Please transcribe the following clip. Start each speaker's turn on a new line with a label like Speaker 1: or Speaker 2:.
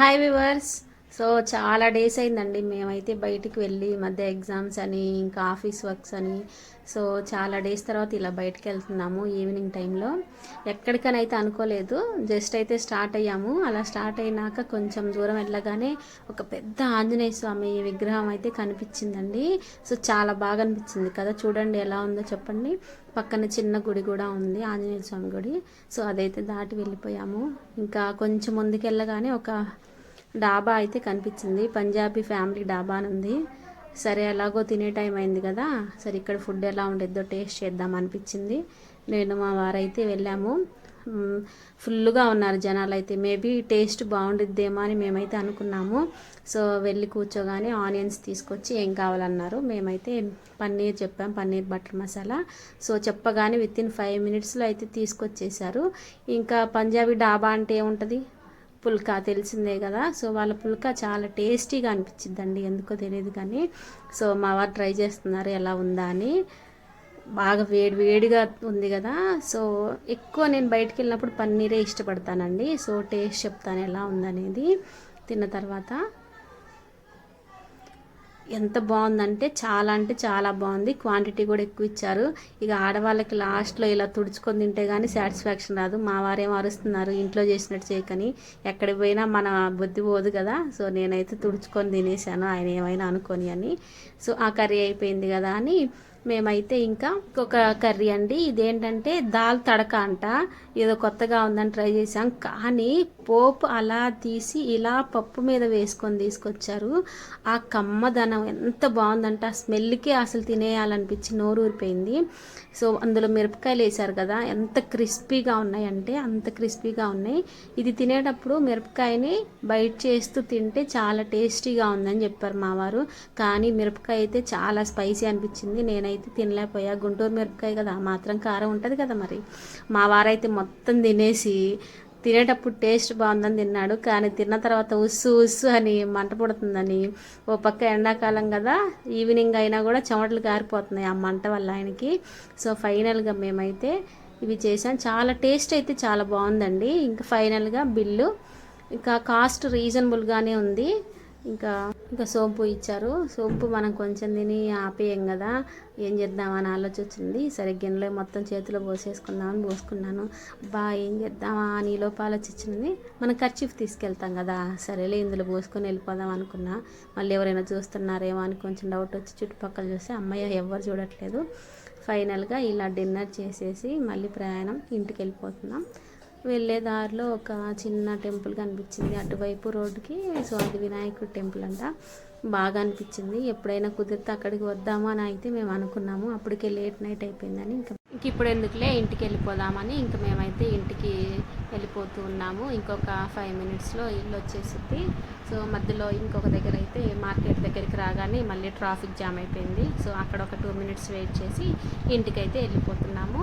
Speaker 1: Hi viewers so చాలా days అయిందండి. మేమైతే బయటికి వెళ్ళి మధ్య ఎగ్జామ్స్ అని ఇంకా ఆఫీస్ వర్క్స్ అని. సో చాలా డేస్ తర్వాత ఇలా బయటకు వెళ్తున్నాము ఈవినింగ్ టైంలో ఎక్కడికనైతే అనుకోలేదు. జస్ట్ అయితే స్టార్ట్ అయ్యాము. అలా స్టార్ట్ అయినాక కొంచెం దూరం వెళ్ళగానే ఒక పెద్ద ఆంజనేయ స్వామి విగ్రహం అయితే కనిపించిందండి. సో చాలా బాగా అనిపించింది కదా. చూడండి ఎలా ఉందో చెప్పండి. పక్కన చిన్న గుడి కూడా ఉంది ఆంజనేయ స్వామి గుడి. సో అదైతే దాటి వెళ్ళిపోయాము. ఇంకా కొంచెం ముందుకెళ్ళగానే ఒక డాబా అయితే కనిపించింది. పంజాబీ ఫ్యామిలీ డాబా అని ఉంది. సరే ఎలాగో తినే టైం అయింది కదా. సరే ఇక్కడ ఫుడ్ ఎలా ఉండేదో టేస్ట్ చేద్దాం అనిపించింది. నేను మా వారైతే వెళ్ళాము. ఫుల్గా ఉన్నారు జనాలు అయితే మేబీ టేస్ట్ బాగుండిద్దేమో అని మేమైతే అనుకున్నాము. సో వెళ్ళి కూర్చోగానే ఆనియన్స్ తీసుకొచ్చి ఏం కావాలన్నారు. మేమైతే పన్నీర్ చెప్పాం. పన్నీర్ బటర్ మసాలా. సో చెప్పగానే విత్ ఇన్ ఫైవ్ మినిట్స్లో అయితే తీసుకొచ్చేసారు ఇంకా పంజాబీ డాబా అంటే ఏముంటుంది? పుల్కా తెలిసిందే కదా. సో వాళ్ళ పుల్కా చాలా టేస్టీగా అనిపించిందండి ఎందుకో తెలియదు కానీ. సో మా వారు ట్రై చేస్తున్నారు ఎలా ఉందా అని. బాగా వేడి వేడిగా ఉంది కదా. సో ఎక్కువ నేను బయటికి వెళ్ళినప్పుడు పన్నీరే ఇష్టపడతానండి. సో టేస్ట్ చెప్తాను ఎలా ఉందనేది. తిన్న తర్వాత ఎంత బాగుందంటే చాలా అంటే చాలా బాగుంది. క్వాంటిటీ కూడా ఎక్కువ ఇచ్చారు. ఇక ఆడవాళ్ళకి లాస్ట్లో ఇలా తుడుచుకొని తింటే కానీ సాటిస్ఫాక్షన్ రాదు. మా వారేం అరుస్తున్నారు? ఇంట్లో చేసినట్టు చేయకని. ఎక్కడికి పోయినా మన బుద్ధి పోదు కదా. సో నేనైతే తుడుచుకొని తినేసాను ఆయన ఏమైనా అనుకొని అని. సో ఆ కర్రీ అయిపోయింది కదా అని మేమైతే ఇంకా ఇంకొక కర్రీ అండి. ఇదేంటంటే దాల్ తడక అంట. ఏదో కొత్తగా ఉందని ట్రై చేసాం కానీ పోపు అలా తీసి ఇలా పప్పు మీద వేసుకొని తీసుకొచ్చారు. ఆ కమ్మదనం ఎంత బాగుందంటే. ఆ స్మెల్కే అసలు తినేయాలనిపించి నోరు ఊరిపోయింది. సో అందులో మిరపకాయలు వేశారు కదా. ఎంత క్రిస్పీగా ఉన్నాయంటే అంత క్రిస్పీగా ఉన్నాయి. ఇది తినేటప్పుడు మిరపకాయని బయట చేస్తూ తింటే చాలా టేస్టీగా ఉందని చెప్పారు మా వారు. కానీ మిరపకాయ అయితే చాలా స్పైసీ అనిపించింది. నేనైతే తినలేకపోయా. గుంటూరు మిరపకాయ కదా మాత్రం కారం ఉంటుంది కదా మరి. మా వారైతే మొత్తం తినేసి తినేటప్పుడు టేస్ట్ బాగుందని తిన్నాడు. కానీ తిన్న తర్వాత ఉస్సు ఉస్సు అని మంట పుడుతుందని ఓ పక్క ఎండాకాలం కదా ఈవినింగ్ అయినా కూడా చెమటలు కారిపోతున్నాయి ఆ మంట వల్ల ఆయనకి. సో ఫైనల్గా మేమైతే ఇవి చేసాం చాలా టేస్ట్ అయితే చాలా బాగుందండి. ఇంకా ఫైనల్గా బిల్లు. ఇంకా కాస్ట్ రీజనబుల్గానే ఉంది. ఇంకా ఇంకా సోంపు ఇచ్చారు. సోంపు మనం కొంచెం తిని ఆపేయం కదా. ఏం చేద్దామని ఆలోచించింది సరే గిన్నెలో మొత్తం చేతిలో పోసేసుకుందామని పోసుకున్నాను. బా ఏం చేద్దామా అని లోపు ఆలోచించింది. మనం ఖర్చీఫ్ తీసుకెళ్తాం కదా. సరేలే ఇందులో పోసుకొని వెళ్ళిపోదాం అనుకున్నా. మళ్ళీ ఎవరైనా చూస్తున్నారేమో అని కొంచెం డౌట్ వచ్చి చుట్టుపక్కల చూస్తే అమ్మయ్య ఎవరు చూడట్లేదు. ఫైనల్గా ఇలా డిన్నర్ చేసేసి మళ్ళీ ప్రయాణం ఇంటికి వెళ్ళిపోతున్నాం. వెళ్ళే దారిలో ఒక చిన్న టెంపుల్ కనిపించింది. అటువైపు రోడ్డుకి సో అది వినాయకుడు టెంపుల్ అంట. బాగా అనిపించింది. ఎప్పుడైనా కుదిరితే అక్కడికి వద్దామా అని అయితే మేము అనుకున్నాము. అప్పటికే లేట్ నైట్ అయిపోయిందని ఇంకా ఇంక ఇప్పుడు ఎందుకులే ఇంటికి వెళ్ళిపోదామని ఇంకా మేమైతే ఇంటికి వెళ్ళిపోతూ ఉన్నాము. ఇంకొక ఫైవ్ మినిట్స్లో ఇల్లు వచ్చేసింది. సో మధ్యలో ఇంకొక దగ్గర అయితే మార్కెట్ దగ్గరికి రాగానే మళ్ళీ ట్రాఫిక్ జామ్ అయిపోయింది. సో అక్కడ ఒక టూ మినిట్స్ వెయిట్ చేసి ఇంటికైతే వెళ్ళిపోతున్నాము.